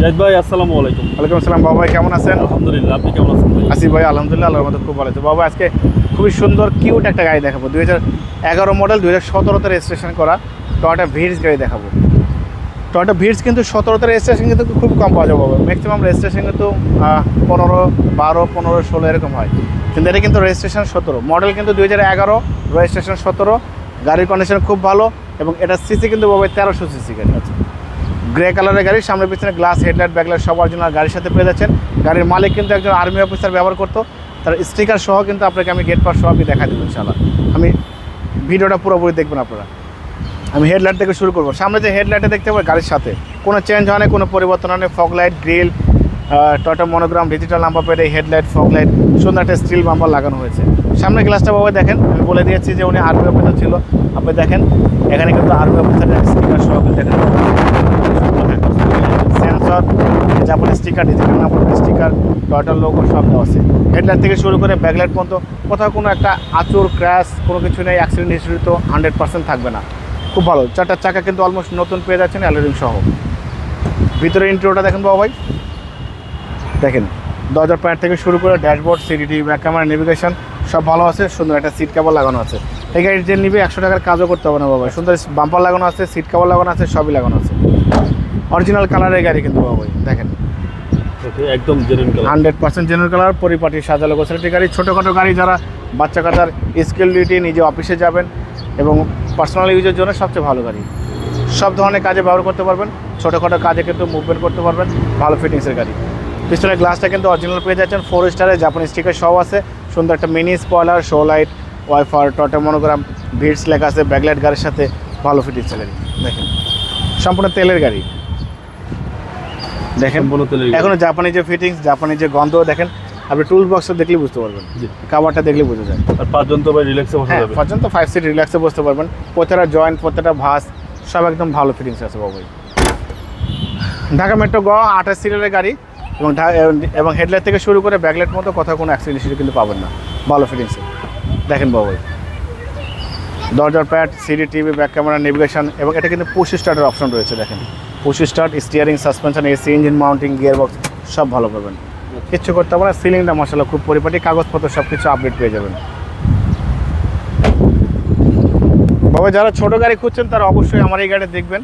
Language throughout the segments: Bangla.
জাহিদ ভাই আসসালামু আলাইকুম। ওয়ালাইকুম আসসালাম বাবা ভাই কেমন আছেন? আলহামদুলিল্লাহ আপনি কেমন আছেন ভাই? আসিফ ভাই আলহামদুলিল্লাহ আল্লাহর মতো খুব ভালো আছে। বাবা আজকে খুবই সুন্দর কিউট একটা গাড়ি দেখাবো। দুই হাজার এগারো মডেল দুই হাজার সতেরোতে রেজিস্ট্রেশন করা টয়টা ভিডস গাড়ি দেখাবো। টয়টা ভিডস কিন্তু সতেরোতে রেজিস্ট্রেশন কিন্তু খুব কম পাওয়া যাবে ম্যাক্সিমাম রেজিস্ট্রেশন কিন্তু পনেরো বারো পনেরো ষোলো এরকম হয়। কিন্তু এটা কিন্তু রেজিস্ট্রেশন সতেরো। মডেল কিন্তু দুই হাজার এগারো রেজিস্ট্রেশন সতেরো। গাড়ির কন্ডিশন খুব ভালো এবং এটা সিসি কিন্তু বাবা তেরোশো সিসি গাড়ি। আছে গ্রে কালারের গাড়ি, সামনে পিছনে গ্লাস হেডলাইট ব্যাকলাইট সব অরিজিনাল গাড়ির সাথে পেয়ে যাচ্ছেন। গাড়ির মালিক কিন্তু একজন আর্মি অফিসার ব্যবহার করতো। তার স্টিকার সহ কিন্তু আপনাকে আমি গেট পাস সহ দেখা দেবো ইনশাল্লাহ আমি ভিডিওটা পুরোপুরি দেখবেন আপনারা। আমি হেডলাইট থেকে শুরু করব। সামনে যে হেডলাইটে দেখতে পাবো গাড়ির সাথে। কোনো চেঞ্জ হয় না, কোনো পরিবর্তন হয় না। Light grill Toyota monogram digital number এই হেডলাইট ফগ লাইট সুন্দর একটা স্টিল বাম্পার লাগানো হয়েছে। সামনে গ্লাসটা বাবা দেখেন। আমি বলে দিয়েছি যে উনি আর্মি অফিসার ছিল। আপনি দেখেন, এখানে কিন্তু আর্মি অফিসারের স্টিকার সহ দেখেন। সেন্সর জাপানি স্টিকার ডিজিটাল নাম্বার স্টিকার টয়টার লোগো সব দেওয়া আছে। হেডলাইট থেকে শুরু করে ব্যাকলাইট পর্যন্ত কোথাও কোনো একটা আচুর ক্র্যাশ কোনো কিছু নেই অ্যাক্সিডেন্ট হিস্ট্রি তো হান্ড্রেড পার্সেন্ট থাকবে না। খুব ভালো চারটার চাকা কিন্তু অলমোস্ট নতুন পেয়ে যাচ্ছেন অ্যালোরিং সহ। ভিতরে ইন্টারভিউটা দেখেন বাবা ভাই। দেখেন, দরজার প্যান্ট থেকে শুরু করে dashboard CD TV back camera navigation সব ভালো আছে, সুন্দর একটা সিট কাভার লাগানো আছে। এই গাড়ি যে নিবে একশো টাকার কাজও করতে হবে না বাবা সুন্দর বাম্পার লাগানো আছে সিট কাভার লাগানো আছে, সবই লাগানো আছে। অরিজিনাল কালারের গাড়ি কিন্তু বাবা দেখেন। একদম genuine colour hundred percent general colour পরিপাটি সাজালো গোছালিটি গাড়ি। ছোটোখাটো গাড়ি যারা বাচ্চা কাটার স্কিল ডিউটি নিজে অফিসে যাবেন এবং পার্সোনাল ইউজের জন্য সবচেয়ে ভালো গাড়ি। সব ধরনের কাজে ব্যবহার করতে পারবেন ছোটোখাটো কাজে কিন্তু মুভমেন্ট করতে পারবেন ভালো ফিটিংসের গাড়ি। পিছনের গ্লাসটা কিন্তু অরিজিনাল পেয়ে যাচ্ছেন ফোর স্টারে জাপানি স্টিকার সহ আছে সুন্দর একটা mini spoiler show light wiper Toyota monogram Vitz লেখা আছে ব্যাকলাইট গাড়ির সাথে ভালো ফিটিংসের গাড়ি দেখেন। সম্পূর্ণ তেলের গাড়ি। দেখেন তেলের গাড়ি। এখনও জাপানি যে ফিটিংস জাপানি যে গন্ধ দেখেন আপনি টুল বক্সটা দেখলে বুঝতে পারবেন। জি। কাভারটা দেখলে বোঝা যায়। আর পাঁচজন তো ভাই রিল্যাক্সে বসা হ্যাঁ যাবে। পর্যন্ত ফাইভ সিট রিল্যাক্সে বসতে পারবেন। প্রত্যেকটা জয়েন্ট প্রত্যেকটা ভাস সব একদম ভালো ফিটিংস আছে বাবুই ঢাকা মেট্রো গ আঠাশ সিটের গাড়ি এবং এবং হেডলাইট থেকে শুরু করে ব্যাকলাইট মতো কোথাও কোনো অ্যাক্সিডেন্ট হিস্ট্রি কিন্তু পাবেন না। ভালো ফিটিংসে দেখেন বাবুই দরজার pad CD TV back camera navigation এবং এটা কিন্তু পুশ স্টার্টের অপশন রয়েছে দেখেন। Push start steering suspension AC engine mounting gear box সব ভালো পাবেন। কিচ্ছু করতে হবে না, সিলিংটা মশলা খুব পরিপাটি, কাগজপত্র সব কিছু আপডেট পেয়ে যাবেন। বাবা, যারা ছোট গাড়ি খুঁজছেন, তারা অবশ্যই আমার এই গাড়ি দেখবেন।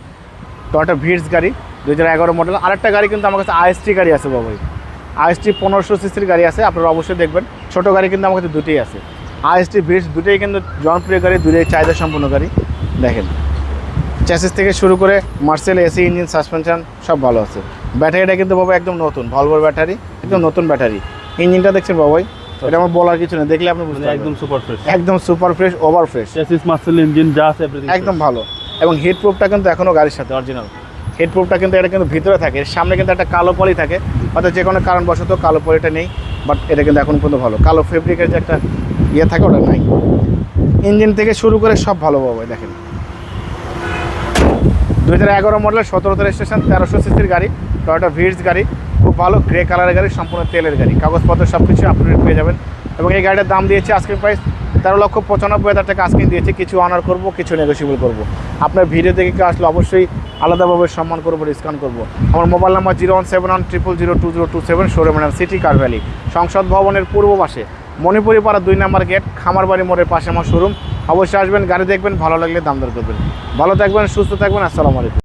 টয়টা ভিডস গাড়ি দু হাজার এগারো মডেল আরেকটা গাড়ি কিন্তু আমার কাছে আইএসটি গাড়ি আছে বাবাই আইএসটি পনেরোশো সিসির গাড়ি আছে, আপনারা অবশ্যই দেখবেন। ছোট গাড়ি কিন্তু আমার কাছে দুটোই আছে। আইএসটি ভিডস দুটোই কিন্তু জনপ্রিয় গাড়ি, দুটোই চাহিদা সম্পন্ন গাড়ি। দেখেন। চ্যাসিস থেকে শুরু করে মার্সেল এসি ইঞ্জিন সাসপেনশন সব ভালো আছে। ব্যাটারিটা কিন্তু বাবা একদম নতুন ভলভোর ব্যাটারি একদম নতুন ব্যাটারি ইঞ্জিনটা দেখছেন বাবাই? এটা আমার বলার কিছু নেই দেখলে আপনি বুঝতে মানে একদম সুপার ফ্রেশ একদম super fresh over fresh chassis muscle engine যা আছে একদম ভালো। এবং হিট প্রুফটা কিন্তু এখনও গাড়ির সাথে অরিজিনাল হিট প্রুফটা কিন্তু এটা কিন্তু ভিতরে থাকে এর সামনে কিন্তু একটা কালো পলি থাকে। হয়তো যে কোনো কারণবশত কালো পলিটা নেই বাট এটা কিন্তু এখন পর্যন্ত ভালো। কালো ফেব্রিকের যে একটা ইয়ে থাকে ওটা নাই। ইঞ্জিন থেকে শুরু করে সব ভালো পাবো দেখেন। দু হাজার এগারো মডেলের সতেরোতে রেজিস্ট্রেশন তেরোশো সিসির গাড়ি টয়োটা ভিডস গাড়ি, খুব ভালো গ্রে কালারের গাড়ি, সম্পূর্ণ তেলের গাড়ি। কাগজপত্র সব কিছু আপডেট পেয়ে যাবেন। এবং এই গাড়িটার দাম দিয়েছে আজকের প্রাইস তেরো লক্ষ পঁচানব্বই হাজার টাকা। আজকে দিয়েছে, কিছু অনার করব, কিছু নেগোসিয়েবল করব। আপনার ভিডিও দেখে কেউ আসলে অবশ্যই আলাদাভাবে সম্মান করব ডিসকাউন্ট করব। আমার mobile number zero one seven one triple zero two zero two seven showroom city car valley সংসদ ভবনের পূর্ব পাশে মণিপুরি পাড়া দুই নম্বর গেট খামারবাড়ি মোড়ের পাশে আমার শোরুম অবশ্যই আসবেন, গাড়ি দেখবেন, ভালো লাগলে দাম দর করবেন। ভালো থাকবেন, সুস্থ থাকবেন, আসসালামু আলাইকুম।